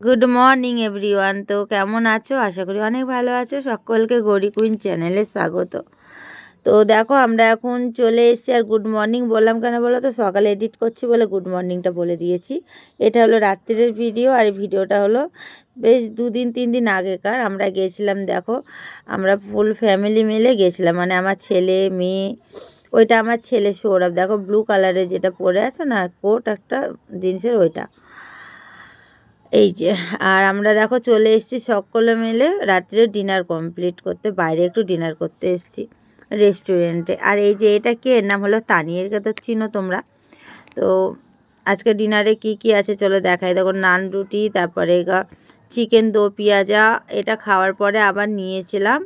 Good morning everyone তো কেমন আছো? আশা করি অনেক ভালো আছো। সকলকে গৌরী কুইন চ্যানেলে স্বাগত। তো দেখো, আমরা এখন চলে এসেছি আর গুড মর্নিং বললাম কেন বলো তো? সকালে এডিট করছি বলে গুড মর্নিংটা বলে দিয়েছি। এটা হলো রাত্রির ভিডিও আর এই ভিডিওটা হলো বেশ দুদিন, তিন দিন আগেকার। আমরা গেছিলাম, দেখো, আমরা ফুল ফ্যামিলি মিলে গেছিলাম। মানে আমার ছেলে, মেয়ে, ওইটা আমার ছেলে সৌরভ। দেখো ব্লু কালারের যেটা পরে আছে না কোট একটা জিন্সের ওইটা। এই যে, আর আমরা দেখো চলে এসেছি সকলে মিলে রাত্রে ডিনার কমপ্লিট করতে, বাইরে একটু ডিনার করতে এসেছি রেস্টুরেন্টে আর এই যে এটা কে? এর নাম হলো তানিয়েরকে তো চিনো তোমরা? তো আজকে ডিনারে কি কি আছে চলো দেখাই। দেখো নান রুটি, তারপরে চিকেন দো পেঁয়াজা, এটা খাওয়ার পরে আবার নিয়েছিলাম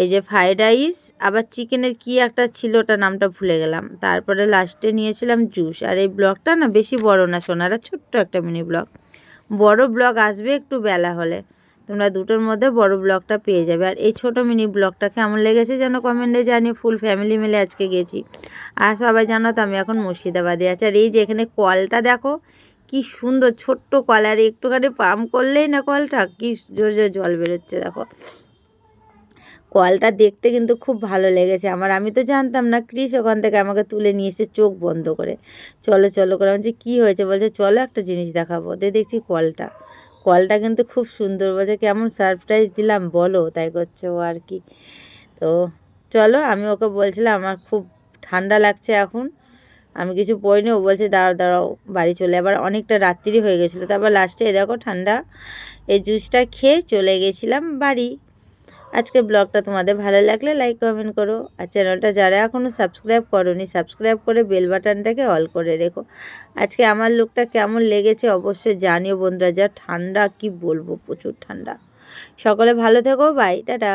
এই যে ফ্রাইড রাইস আবার চিকেনের কি একটা ছিল ওটা নামটা ভুলে গেলাম। তারপরে লাস্টে নিয়েছিলাম জুস আর এই ব্লগটা না বেশি বড় না, সোনারা ছোট্ট একটা মিনি ব্লগ বড় ব্লগ আসবে একটু বেলা হলে। তোমরা দুটোর মধ্যে বড় ব্লকটা পেয়ে যাবে। আর এই ছোট মিনি ব্লকটা কেমন লেগেছে যেন কমেন্টে জানি ফুল ফ্যামিলি মিলে আজকে গেছি। আর সবাই জানো তো আমি এখন মুর্শিদাবাদে আছি। আর এই যে এখানে কলটা দেখো, কি সুন্দর ছোট্ট কল। আর একটুখানি পাম্প করলেই না কলটা? কি জোর জোর জল বেরোচ্ছে, দেখো। কলটা দেখতে কিন্তু খুব ভালো লেগেছে আমার। আমি তো জানতাম না, ক্রিস ওখান থেকে আমাকে তুলে নিয়ে এসে চোখ বন্ধ করে। চলো চলো করে। বলছি, কী হয়েছে? বলছে, চলো একটা জিনিস দেখাবো। দিয়ে দেখছি কলটা। কলটা কিন্তু খুব সুন্দর। বলছে, কেমন সারপ্রাইজ দিলাম, বলো। তাই করছে ও আর কি। তো চলো, আমি ওকে বলছিলাম, আমার খুব ঠান্ডা লাগছে এখন। আমি কিছু পড়িনি। ও বলছে, দাঁড়াও দাঁড়াও, বাড়ি চলে। আবার অনেকটা রাত্রি হয়ে গেছিল। তারপর লাস্টে দেখো ঠান্ডা, এই জুসটা খেয়ে চলে গেছিলাম বাড়ি। আজকে ব্লগটা তোমাদের ভালো লাগলে লাইক কমেন্ট করো। আর চ্যানেলটা যারা এখনও সাবস্ক্রাইব করনি সাবস্ক্রাইব করে বেল বাটনটাকে অল করে রেখো। আজকে আমার লুকটা কেমন লেগেছে অবশ্যই জানিও বন্ধুরা। যা ঠান্ডা, কি বলব, প্রচুর ঠান্ডা। সকলে ভালো থেকো বাই টাটা।